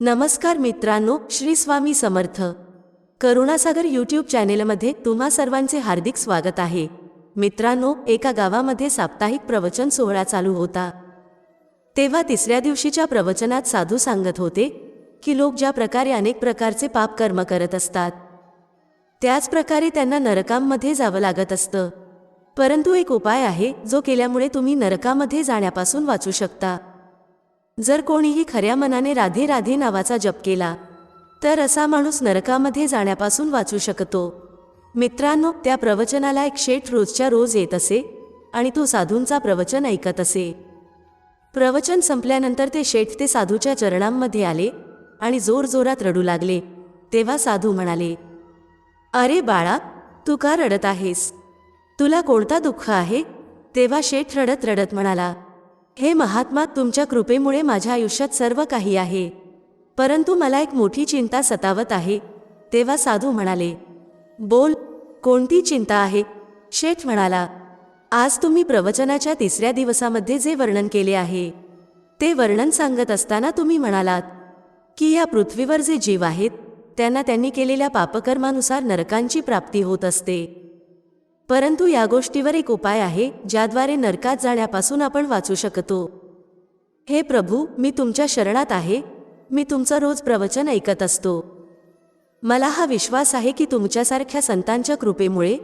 नमस्कार मित्रांनो श्री स्वामी समर्थ. करुणासागर यूट्यूब चॅनेलमध्ये तुम्हा सर्वांचे हार्दिक स्वागत आहे. मित्रांनो एका गावामध्ये साप्ताहिक प्रवचन सोहळा चालू होता. तेव्हा तिसऱ्या दिवशीच्या प्रवचनात साधू सांगत होते की लोक ज्या प्रकारे अनेक प्रकारचे पाप कर्म करत असतात त्याच प्रकारे त्यांना नरकांमध्ये जावं लागत असतं. परंतु एक उपाय आहे जो केल्यामुळे तुम्ही नरकामध्ये जाण्यापासून वाचू शकता. जर कोणीही खऱ्या मनाने राधे राधे नावाचा जप केला तर असा माणूस नरकामध्ये जाण्यापासून वाचू शकतो. मित्रांनो त्या प्रवचनाला एक शेठ रोजच्या रोज येत असे आणि तो साधूंचा प्रवचन ऐकत असे. प्रवचन संपल्यानंतर ते शेठ ते साधूच्या चरणांमध्ये आले आणि जोरजोरात रडू लागले. तेव्हा साधू म्हणाले अरे बाळा तू का रडत आहेस? तुला कोणता दुःख आहे? तेव्हा शेठ रडत रडत म्हणाला हे महात्मा तुमच्या कृपेमुळे माझ्या आयुष्यात सर्व काही आहे. परंतु मला एक मोठी चिंता सतावत आहे. तेव्हा साधू म्हणाले बोल कोणती चिंता आहे? शेठ म्हणाला आज तुम्ही प्रवचनाच्या तिसऱ्या दिवसामध्ये जे वर्णन केले आहे ते वर्णन सांगत असताना तुम्ही म्हणालात की या पृथ्वीवर जे जीव आहेत त्यांना त्यांनी केलेल्या पापकर्मानुसार नरकांची प्राप्ती होत असते. परंतु या गोष्टीवर एक उपाय आहे ज्याद्वारे नरकात जाण्यापासून आपण वाचू शकतो. हे प्रभू मी तुमच्या शरणात आहे. मी तुमचं रोज प्रवचन ऐकत असतो. मला हा विश्वास आहे की तुमच्यासारख्या संतांच्या कृपेमुळे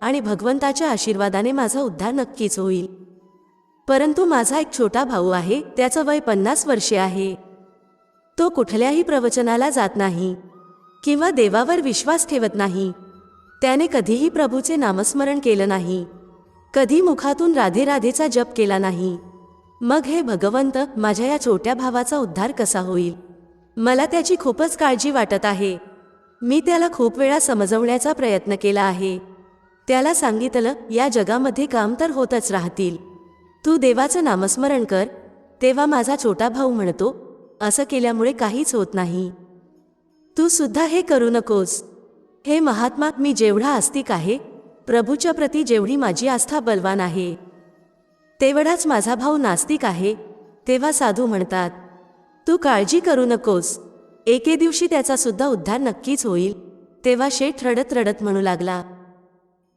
आणि भगवंताच्या आशीर्वादाने माझा उद्धार नक्कीच होईल. परंतु माझा एक छोटा भाऊ आहे त्याचं वय पन्नास वर्षे आहे. तो कुठल्याही प्रवचनाला जात नाही किंवा देवावर विश्वास ठेवत नाही. त्याने कधीही प्रभूचे नामस्मरण केलं नाही. कधी मुखातून राधे राधेचा जप केला नाही. मग हे भगवंत माझ्या या छोट्या भावाचा उद्धार कसा होईल? मला त्याची खूपच काळजी वाटत आहे. मी त्याला खूप वेळा समजवण्याचा प्रयत्न केला आहे. त्याला सांगितलं या जगामध्ये काम तर होतच राहतील. तू देवाचं नामस्मरण कर. तेव्हा माझा छोटा भाऊ म्हणतो असं केल्यामुळे काहीच होत नाही. तू सुद्धा हे करू नकोस. हे महात्मा मी जेवढा आस्तिक आहे प्रभूच्या प्रती जेवढी माझी आस्था बलवान आहे. तेवढाच माझा भाऊ नास्तिक आहे तेव्हा साधू म्हणतात तू काळजी करू नकोस. एके दिवशी त्याचा सुद्धा उद्धार नक्कीच होईल. तेव्हा शेठ रडत रडत म्हणू लागला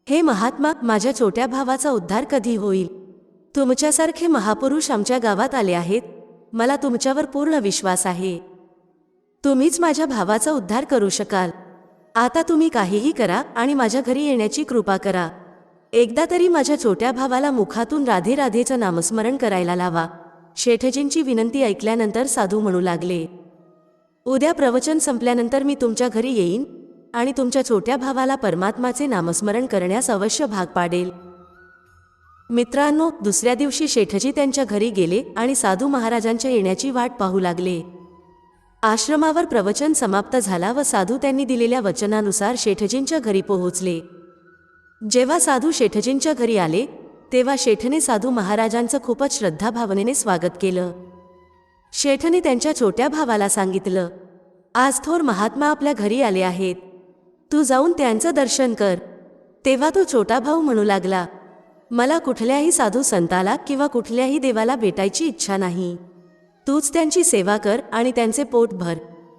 हे महात्मा माझ्या छोट्या भावाचा उद्धार कधी होईल? तुमच्यासारखे महापुरुष आमच्या गावात आले आहेत. मला तुमच्यावर पूर्ण विश्वास आहे. तुम्हीच माझ्या भावाचा उद्धार करू शकाल. आता तुम्ही काहीही करा आणि माझ्या घरी येण्याची कृपा करा. एकदा तरी माझ्या छोट्या भावाला मुखातून राधे राधेचं नामस्मरण करायला लावा. शेठजींची विनंती ऐकल्यानंतर साधू म्हणू लागले. उद्या प्रवचन संपल्यानंतर मी तुमच्या घरी येईन आणि तुमच्या छोट्या भावाला परमात्माचे नामस्मरण करण्यास अवश्य भाग पाडेल. मित्रांनो दुसऱ्या दिवशी शेठजी त्यांच्या घरी गेले आणि साधू महाराजांच्या येण्याची वाट पाहू लागले. आश्रमावर प्रवचन समाप्त झाला व साधू त्यांनी दिलेल्या वचनानुसार शेठजींच्या घरी पोहोचले. जेव्हा साधू शेठजींच्या घरी आले तेव्हा शेठने साधू महाराजांचं खूपच श्रद्धाभावनेने स्वागत केलं. शेठने त्यांच्या छोट्या भावाला सांगितलं आज थोर महात्मा आपल्या घरी आले आहेत. तू जाऊन त्यांचं दर्शन कर. तेव्हा तो छोटा भाऊ म्हणू लागला मला कुठल्याही साधू संताला किंवा कुठल्याही देवाला भेटायची इच्छा नाही. तूच त्यांची सेवा कर आणि त्यांचे पोट भर.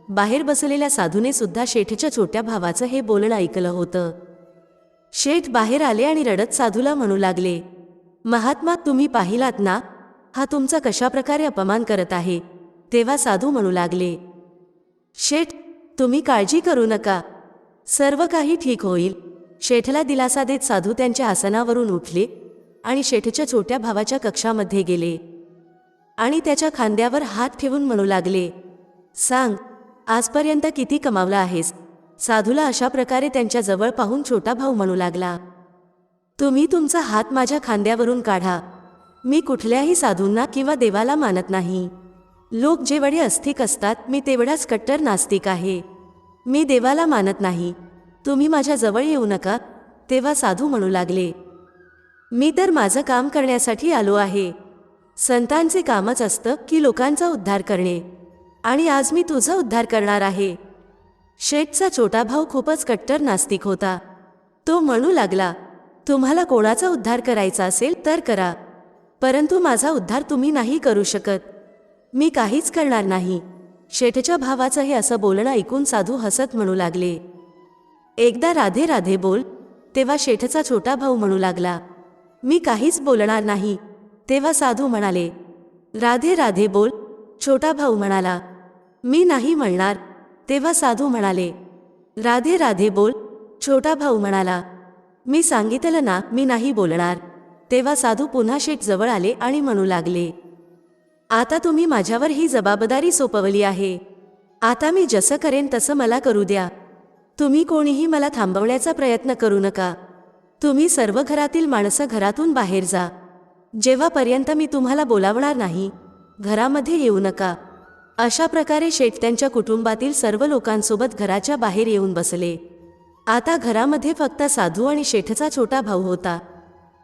बाहेर बसलेल्या साधूने सुद्धा शेठच्या छोट्या भावाचं हे बोलणं ऐकलं होतं. शेठ बाहेर आले आणि रडत साधूला म्हणू लागले महात्मा तुम्ही पाहिलात ना? हा तुमचा कशाप्रकारे अपमान करत आहे? तेव्हा साधू म्हणू लागले शेठ तुम्ही काळजी करू नका. सर्व काही ठीक होईल. शेठला दिलासा देत साधू त्यांच्या आसनावरून उठले आणि शेठच्या छोट्या भावाच्या कक्षामध्ये गेले. आणि त्याच्या खांद्यावर हात ठेवून म्हणू लागले सांग आजपर्यंत किती कमावला आहेस? साधूला अशा प्रकारे त्यांच्या जवळ पाहून छोटा भाऊ म्हणू लागला तुम्ही तुमचा हात माझ्या खांद्यावरून काढा. मी कुठल्याही साधूंना किंवा देवाला मानत नाही. लोक जेवढे अस्थिक असतात मी तेवढाच कट्टर नास्तिक आहे. मी देवाला मानत नाही. तुम्ही माझ्या जवळ येऊ नका. तेव्हा साधू म्हणू लागले मी तर माझं काम करण्यासाठी आलो आहे. संतांचे कामच असतं की लोकांचा उद्धार करणे. आणि आज मी तुझा उद्धार करणार आहे. शेठचा छोटा भाऊ खूपच कट्टर नास्तिक होता. तो म्हणू लागला तुम्हाला कोणाचा उद्धार करायचा असेल तर करा. परंतु माझा उद्धार तुम्ही नाही करू शकत. मी काहीच करणार नाही. शेठच्या भावाचं हे असं बोलणं ऐकून साधू हसत म्हणू लागले. एकदा राधे राधे बोल तेव्हा शेठचा छोटा भाऊ म्हणू लागला मी काहीच बोलणार नाही. तेव्हा साधू म्हणाले राधे राधे बोल. छोटा भाऊ म्हणाला मी नाही म्हणणार. तेव्हा साधू म्हणाले राधे राधे बोल. छोटा भाऊ म्हणाला मी सांगितलं ना मी नाही बोलणार. तेव्हा साधू पुन्हा शेठ जवळ आले आणि म्हणू लागले आता तुम्ही माझ्यावर ही जबाबदारी सोपवली आहे. आता मी जसं करेन तसं मला करू द्या. तुम्ही कोणीही मला थांबवण्याचा प्रयत्न करू नका. तुम्ही सर्व घरातील माणसं घरातून बाहेर जा. जेव्हापर्यंत मी तुम्हाला बोलावणार नाही घरामध्ये येऊ नका. अशा प्रकारे शेठ त्यांच्या कुटुंबातील सर्व लोकांसोबत घराच्या बाहेर येऊन बसले. आता घरामध्ये फक्त साधू आणि शेठचा छोटा भाऊ होता.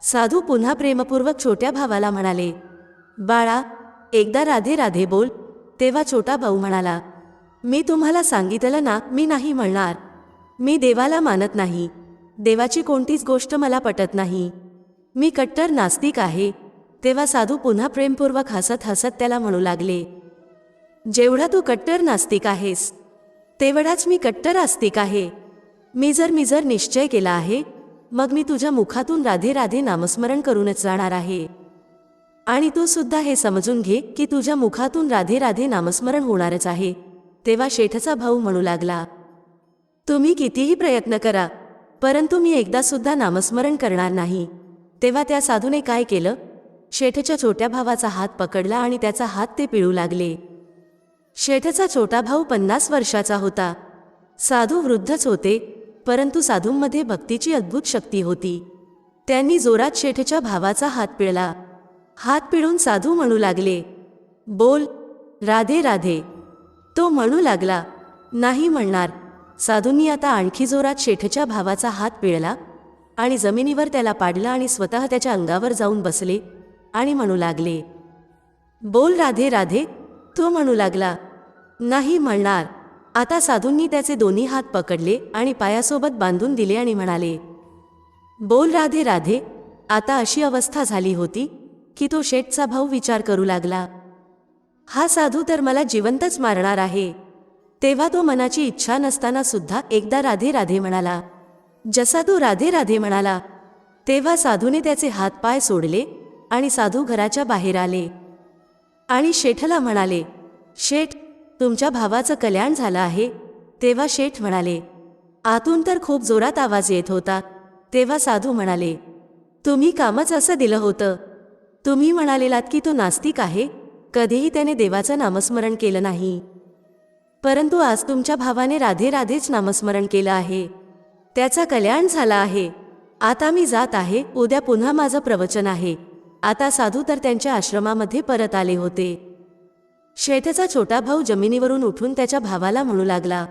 साधू पुन्हा प्रेमपूर्वक छोट्या भावाला म्हणाले बाळा एकदा राधे राधे बोल तेव्हा छोटा भाऊ म्हणाला मी तुम्हाला सांगितलं ना मी नाही म्हणणार. मी देवाला मानत नाही. देवाची कोणतीच गोष्ट मला पटत नाही. मी कट्टर नास्तिक आहे. तेव्हा साधू पुन्हा प्रेमपूर्वक हसत हसत त्याला म्हणू लागले जेवढा तू कट्टर नास्तिक आहेस तेवढाच मी कट्टर आस्तिक आहे. मी जर मी जर निश्चय केला आहे मग मी तुझ्या मुखातून राधे राधे नामस्मरण करूनच जाणार आहे. आणि तू सुद्धा हे समजून घे की तुझ्या मुखातून राधे राधे नामस्मरण होणारच आहे. तेव्हा शेठचा भाऊ म्हणू लागला तुम्ही कितीही प्रयत्न करा परंतु मी एकदा सुद्धा नामस्मरण करणार नाही. तेव्हा त्या साधूने काय केलं? शेठच्या छोट्या भावाचा हात पकडला आणि त्याचा हात ते पिळू लागले. शेठचा छोटा भाऊ पन्नास वर्षाचा होता. साधू वृद्धच होते परंतु साधूंमध्ये भक्तीची अद्भुत शक्ती होती. त्यांनी जोरात शेठच्या भावाचा हात पिळला. हात पिळून साधू म्हणू लागले बोल राधे राधे. तो म्हणू लागला नाही म्हणणार. साधूंनी आता आणखी जोरात शेठच्या भावाचा हात पिळला. आणि जमिनीवर त्याला पाडला आणि स्वतः त्याच्या अंगावर जाऊन बसले आणि म्हणू लागले बोल राधे राधे. तो म्हणू लागला नाही म्हणणार आता साधूंनी त्याचे दोन्ही हात पकडले आणि पायासोबत बांधून दिले आणि म्हणाले बोल राधे राधे. आता अशी अवस्था झाली होती की तो शेठचा भाऊ विचार करू लागला हा साधू तर मला जिवंतच मारणार आहे. तेव्हा तो मनाची इच्छा नसताना सुद्धा एकदा राधे राधे म्हणाला जसा तो राधे राधे म्हणाला तेव्हा साधूने त्याचे हातपाय सोडले आणि साधू घराच्या बाहेर आले. आणि शेठला म्हणाले शेठ तुमच्या भावाचं कल्याण झालं आहे. तेव्हा शेठ म्हणाले आतून तर खूप जोरात आवाज येत होता. तेव्हा साधू म्हणाले तुम्ही कामच असं दिलं होतं. तुम्ही म्हणालेलात की तो नास्तिक आहे. कधीही त्याने देवाचं नामस्मरण केलं नाही. परंतु आज तुमच्या भावाने राधे राधेच नामस्मरण केलं आहे. त्याचा कल्याण झाला आहे. आता मी जात आहे उद्या पुन्हा माझं प्रवचन आहे. आता साधू तर त्यांच्या आश्रमामध्ये परत आले होते. शेठचा छोटा भाऊ जमिनीवरून उठून त्याच्या भावाला म्हणू लागला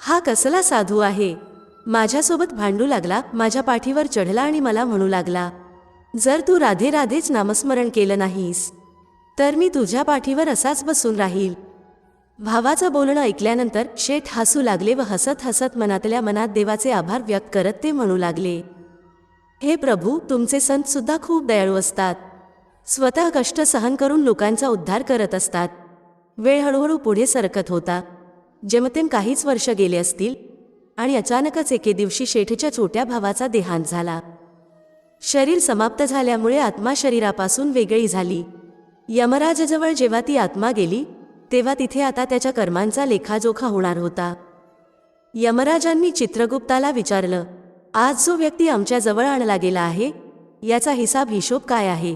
हा कसला साधू आहे? माझ्यासोबत भांडू लागला माझ्या पाठीवर चढला आणि मला म्हणू लागला जर तू राधे राधेच नामस्मरण केलं नाहीस तर मी तुझ्या पाठीवर असाच बसून राहील. भावाचं बोलणं ऐकल्यानंतर शेठ हसू लागले व हसत हसत मनातल्या मनात देवाचे आभार व्यक्त करत ते म्हणू लागले हे प्रभू तुमचे संत सुद्धा खूप दयाळू असतात. स्वतः कष्ट सहन करून लोकांचा उद्धार करत असतात. वेळ हळूहळू पुढे सरकत होता. जेमतेम काहीच वर्ष गेले असतील आणि अचानकच एके दिवशी शेठच्या छोट्या भावाचा देहांत झाला. शरीर समाप्त झाल्यामुळे आत्मा शरीरापासून वेगळी झाली. यमराजजवळ जेव्हा ती आत्मा गेली तेव्हा तिथे आता त्याच्या कर्मांचा लेखाजोखा होणार होता. यमराजांनी चित्रगुप्ताला विचारलं आज जो व्यक्ती आमच्याजवळ आणला गेला आहे याचा हिसाब हिशोब काय आहे?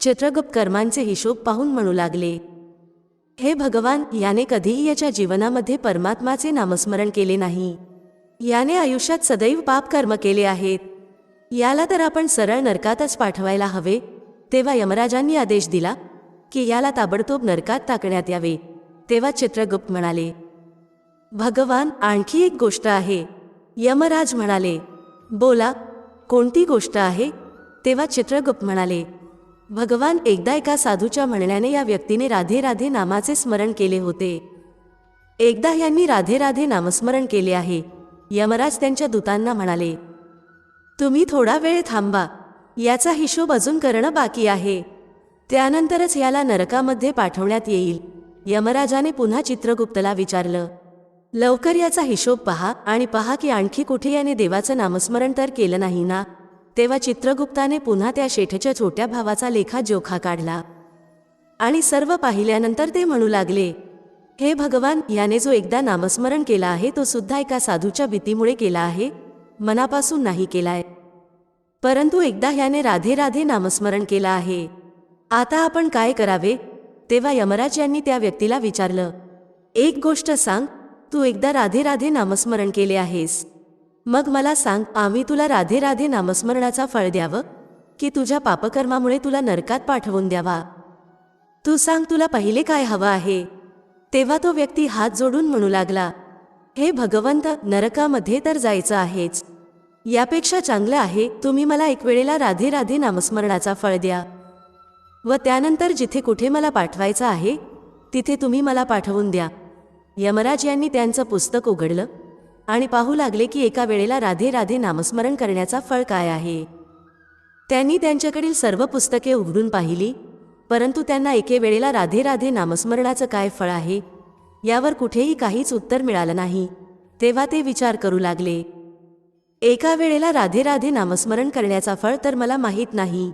चित्रगुप्त कर्मांचे हिशोब पाहून म्हणू लागले. हे भगवान याने कधीही याच्या जीवनामध्ये परमात्माचे नामस्मरण केले नाही. याने आयुष्यात सदैव पाप कर्म केले आहेत. याला तर आपण सरळ नरकातच पाठवायला हवे. तेव्हा यमराजांनी आदेश दिला की याला ताबडतोब नरकात टाकण्यात यावे. तेव्हा चित्रगुप्त म्हणाले भगवान आणखी एक गोष्ट आहे. यमराज म्हणाले बोला कोणती गोष्ट आहे? तेव्हा चित्रगुप्त म्हणाले भगवान एकदा एका साधूच्या म्हणण्याने या व्यक्तीने राधे राधे नामाचे स्मरण केले होते. एकदा यांनी राधे राधे नामस्मरण केले आहे. यमराज त्यांच्या दूतांना म्हणाले तुम्ही थोडा वेळ थांबा याचा हिशोब अजून करणं बाकी आहे. त्यानंतरच याला नरकामध्ये पाठवण्यात येईल. यमराजाने पुन्हा चित्रगुप्तला विचारलं लवकर याचा हिशोब पहा आणि पहा की आणखी कुठे याने देवाचं नामस्मरण तर केलं नाही ना? तेव्हा चित्रगुप्ताने पुन्हा त्या शेठच्या छोट्या भावाचा लेखा जोखा काढला आणि सर्व पाहिल्यानंतर ते म्हणू लागले हे भगवान याने जो एकदा नामस्मरण केला आहे तो सुद्धा एका साधूच्या भीतीमुळे केला आहे मनापासून नाही केलाय. परंतु एकदा ह्याने राधे राधे नामस्मरण केलं आहे. आता आपण काय करावे? तेव्हा यमराज यांनी त्या व्यक्तीला विचारलं एक गोष्ट सांग तू एकदा राधे राधे नामस्मरण केले आहेस. मग मला सांग आम्ही तुला राधे राधे नामस्मरणाचा फळ द्यावं की तुझ्या पापकर्मामुळे तुला नरकात पाठवून द्यावा? तू सांग तुला पहिले काय हवं आहे? तेव्हा तो व्यक्ती हात जोडून म्हणू लागला हे भगवंत नरकामध्ये तर जायचं आहेच. यापेक्षा चांगलं आहे तुम्ही मला एक वेळेला राधे राधे नामस्मरणाचा फळ द्या. व त्यानंतर जिथे कुठे मला पाठवायचं आहे तिथे तुम्ही मला पाठवून द्या. यमराज यांनी त्यांचं पुस्तक उघडलं आणि पाहू लागले की एका वेळेला राधे राधे नामस्मरण करण्याचा फळ काय आहे. त्यांनी त्यांच्याकडील सर्व पुस्तके उघडून पाहिली परंतु त्यांना एके वेळेला राधे राधे नामस्मरणाचं काय फळ आहे यावर कुठेही काहीच उत्तर मिळालं नाही. तेव्हा ते विचार करू लागले. एका वेळेला राधे राधे नामस्मरण करण्याचा फळ तर मला माहीत नाही.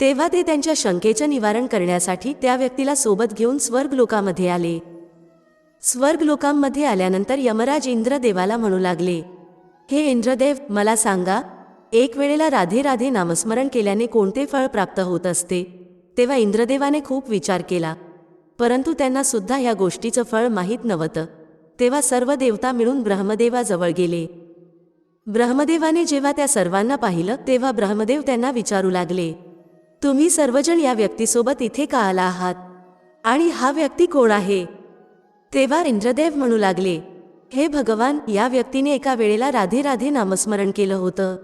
तेव्हा ते त्यांच्या शंकेचं निवारण करण्यासाठी त्या व्यक्तीला सोबत घेऊन स्वर्गलोकामध्ये आले. स्वर्गलोकांमध्ये आल्यानंतर यमराज इंद्रदेवाला म्हणू लागले हे इंद्रदेव मला सांगा एक वेळेला राधे राधे नामस्मरण केल्याने कोणते फळ प्राप्त होत असते? तेव्हा इंद्रदेवाने खूप विचार केला परंतु त्यांना सुद्धा ह्या गोष्टीचं फळ माहीत नव्हतं. तेव्हा सर्व देवता मिळून ब्रह्मदेवाजवळ गेले. ब्रह्मदेवाने जेव्हा त्या सर्वांना पाहिलं तेव्हा ब्रह्मदेव त्यांना विचारू लागले तुम्ही सर्वजण या व्यक्तीसोबत इथे का आला आहात? आणि हा व्यक्ती कोण आहे? तेव्हा इंद्रदेव म्हणू लागले हे भगवान या व्यक्तीने एका वेळेला राधे राधे नामस्मरण केलं होतं.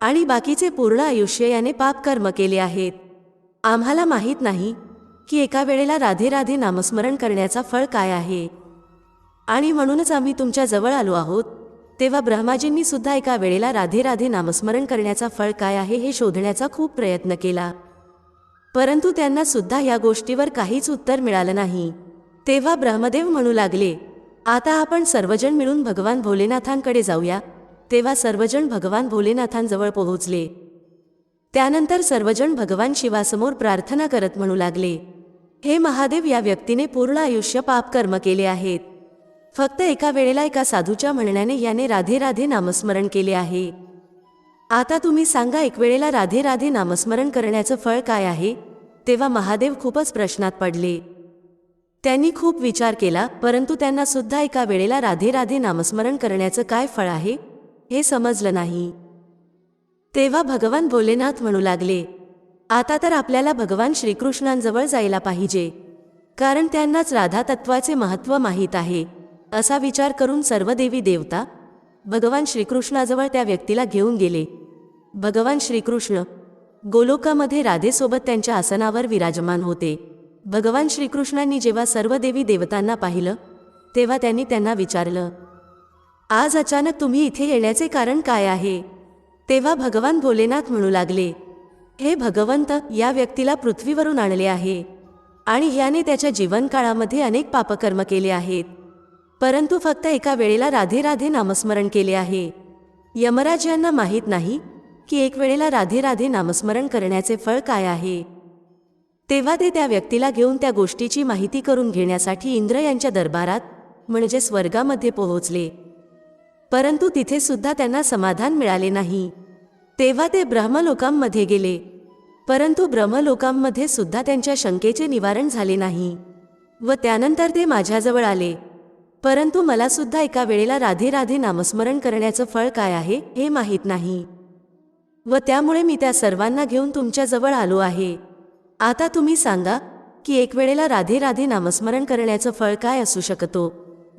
आणि बाकीचे पूर्ण आयुष्य याने पापकर्म केले आहेत. आम्हाला माहीत नाही की एका वेळेला राधे राधे नामस्मरण करण्याचा फळ काय आहे. आणि म्हणूनच आम्ही तुमच्याजवळ आलो आहोत. तेव्हा ब्रह्माजींनी सुद्धा एका वेळेला राधे राधे नामस्मरण करण्याचा फळ काय आहे हे शोधण्याचा खूप प्रयत्न केला. परंतु त्यांना सुद्धा या गोष्टीवर काहीच उत्तर मिळालं नाही. तेव्हा ब्रह्मदेव म्हणू लागले आता आपण सर्वजण मिळून भगवान भोलेनाथांकडे जाऊया. तेव्हा सर्वजण भगवान भोलेनाथांजवळ पोहोचले. त्यानंतर सर्वजण भगवान शिवासमोर प्रार्थना करत म्हणू लागले हे महादेव या व्यक्तीने पूर्ण आयुष्य पापकर्म केले आहेत. फक्त एका वेळेला एका साधूच्या म्हणण्याने याने राधे राधे नामस्मरण केले आहे. आता तुम्ही सांगा एक वेळेला राधे राधे नामस्मरण करण्याचं फळ काय आहे? तेव्हा महादेव खूपच प्रश्नात पडले. त्यांनी खूप विचार केला परंतु त्यांना सुद्धा एका वेळेला राधे राधे नामस्मरण करण्याचं काय फळ आहे? हे समजलं नाही. तेव्हा भगवान भोलेनाथ म्हणू लागले आता तर आपल्याला भगवान श्रीकृष्णांजवळ जायला पाहिजे. कारण त्यांनाच राधा तत्वाचे महत्त्व माहीत आहे. असा विचार करून सर्व देवी देवता भगवान श्रीकृष्णाजवळ त्या व्यक्तीला घेऊन गेले. भगवान श्रीकृष्ण गोलोकामध्ये राधेसोबत त्यांच्या आसनावर विराजमान होते. भगवान श्रीकृष्णांनी जेव्हा सर्व देवी देवतांना पाहिलं तेव्हा त्यांनी त्यांना विचारलं आज अचानक तुम्ही इथे येण्याचे कारण काय आहे? तेव्हा भगवान भोलेनाथ म्हणू लागले हे भगवंत या व्यक्तीला पृथ्वीवरून आणले आहे आणि याने त्याच्या जीवनकाळामध्ये अनेक पापकर्म केले आहेत. परंतु फक्त एका वेळेला राधे राधे नामस्मरण केले आहे. यमराज यांना माहीत नाही की एक वेळेला राधे राधे नामस्मरण करण्याचे फळ काय आहे. तेव्हा ते त्या व्यक्तीला घेऊन त्या गोष्टीची माहिती करून घेण्यासाठी इंद्र यांच्या दरबारात म्हणजे स्वर्गामध्ये पोहोचले. परंतु तिथे सुद्धा त्यांना समाधान मिळाले नाही. तेव्हा ते ब्रह्मलोकांमध्ये गेले. परंतु ब्रह्मलोकांमध्ये सुद्धा त्यांच्या शंकेचे निवारण झाले नाही. व त्यानंतर ते माझ्याजवळ आले. परंतु मला सुद्धा एका वेळेला राधे राधे नामस्मरण करण्याचं फळ काय आहे हे माहीत नाही. व त्यामुळे मी त्या सर्वांना घेऊन तुमच्याजवळ आलो आहे. आता तुम्ही सांगा की एक वेळेला राधे राधे नामस्मरण करण्याचं फळ काय असू शकतो?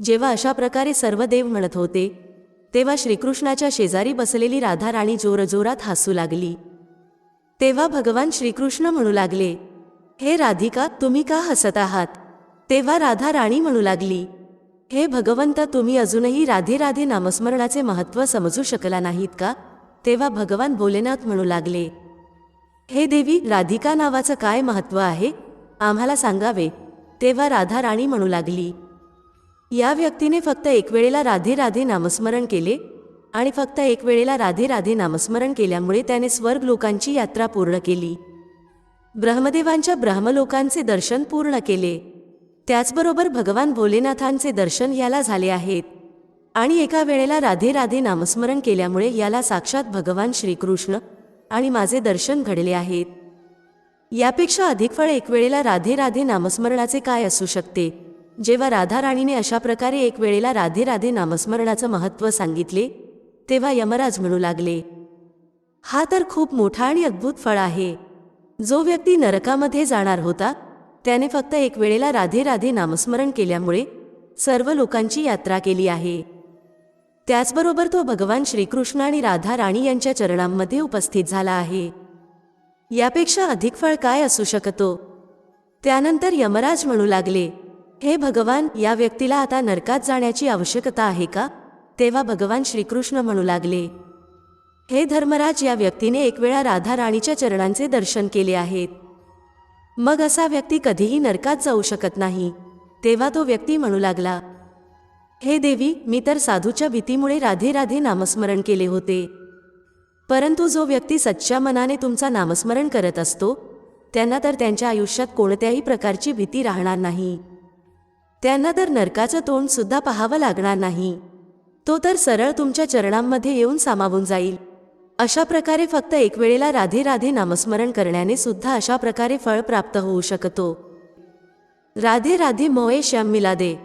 जेव्हा अशा प्रकारे सर्व देव म्हणत होते तेव्हा श्रीकृष्णाच्या शेजारी बसलेली राधा राणी जोरजोरात हसू लागली. तेव्हा भगवान श्रीकृष्ण म्हणू लागले हे राधिका तुम्ही का हसत आहात? तेव्हा राधा राणी म्हणू लागली हे भगवंत तुम्ही अजूनही राधे राधे नामस्मरणाचे महत्त्व समजू शकला नाहीत का? तेव्हा भगवान भोलेनाथ म्हणू लागले हे देवी राधिका नावाचं काय महत्त्व आहे? आम्हाला सांगावे. तेव्हा राधा राणी म्हणू लागली या व्यक्तीने फक्त एक वेळेला राधे राधे नामस्मरण केले आणि फक्त एक वेळेला राधे राधे नामस्मरण केल्यामुळे त्याने स्वर्ग लोकांची यात्रा पूर्ण केली. ब्रह्मदेवांच्या ब्रह्मलोकांचे दर्शन पूर्ण केले. त्याचबरोबर भगवान भोलेनाथांचे दर्शन याला झाले आहेत. आणि एका वेळेला राधे राधे नामस्मरण केल्यामुळे याला साक्षात भगवान श्रीकृष्ण आणि माझे दर्शन घडले आहेत. यापेक्षा अधिक फळ एक वेळेला राधे राधे नामस्मरणाचे काय असू शकते? जेव्हा राधा राणीने अशा प्रकारे एक वेळेला राधे राधे नामस्मरणाचं महत्त्व सांगितले तेव्हा यमराज म्हणू लागले हा तर खूप मोठा आणि अद्भुत फळ आहे. जो व्यक्ती नरकामध्ये जाणार होता त्याने फक्त एक वेळेला राधे राधे नामस्मरण केल्यामुळे सर्व लोकांची यात्रा केली आहे. त्याचबरोबर तो भगवान श्रीकृष्ण आणि राधा राणी यांच्या चरणांमध्ये उपस्थित झाला आहे. यापेक्षा अधिक फळ काय असू शकतो? त्यानंतर यमराज म्हणू लागले हे भगवान या व्यक्तीला आता नरकात जाण्याची आवश्यकता आहे का? तेव्हा भगवान श्रीकृष्ण म्हणू लागले हे धर्मराज या व्यक्तीने एक वेळा राधा राणीच्या चरणांचे दर्शन केले आहेत. मग असा व्यक्ती कधीही नरकात जाऊ शकत नाही. तेव्हा तो व्यक्ती म्हणू लागला हे देवी मी तर साधूच्या भीतीमुळे राधे राधे नामस्मरण केले होते. परंतु जो व्यक्ती सच्च्या मनाने तुमचा नामस्मरण करत असतो त्यांना तर त्यांच्या आयुष्यात कोणत्याही प्रकारची भीती राहणार नाही. त्यांना तर नरकाचं तोंडसुद्धा पाहावं लागणार नाही. तो तर सरळ तुमच्या चरणांमध्ये येऊन सामावून जाईल. अशा प्रकारे फक्त एक वेळेला राधे राधे नामस्मरण करण्याने सुद्धा अशा प्रकारे फळ प्राप्त होऊ शकतो. राधे राधे मोये श्याम मिलादे.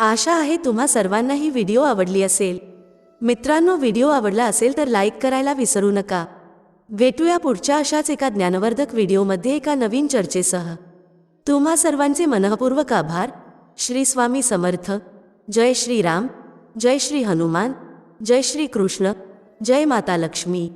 आशा आहे तुम्हा सर्वांना ही व्हिडिओ आवडली असेल. मित्रांनो व्हिडिओ आवडला असेल तर लाईक करायला विसरू नका. भेटूया पुढच्या अशाच एका ज्ञानवर्धक व्हिडिओमध्ये एका नवीन चर्चेसह. तुम्हा सर्वांचे मनःपूर्वक आभार. श्री स्वामी समर्थ. जय श्रीराम जय श्री हनुमान. जय श्री कृष्ण. જય માતા લક્ષ્મી.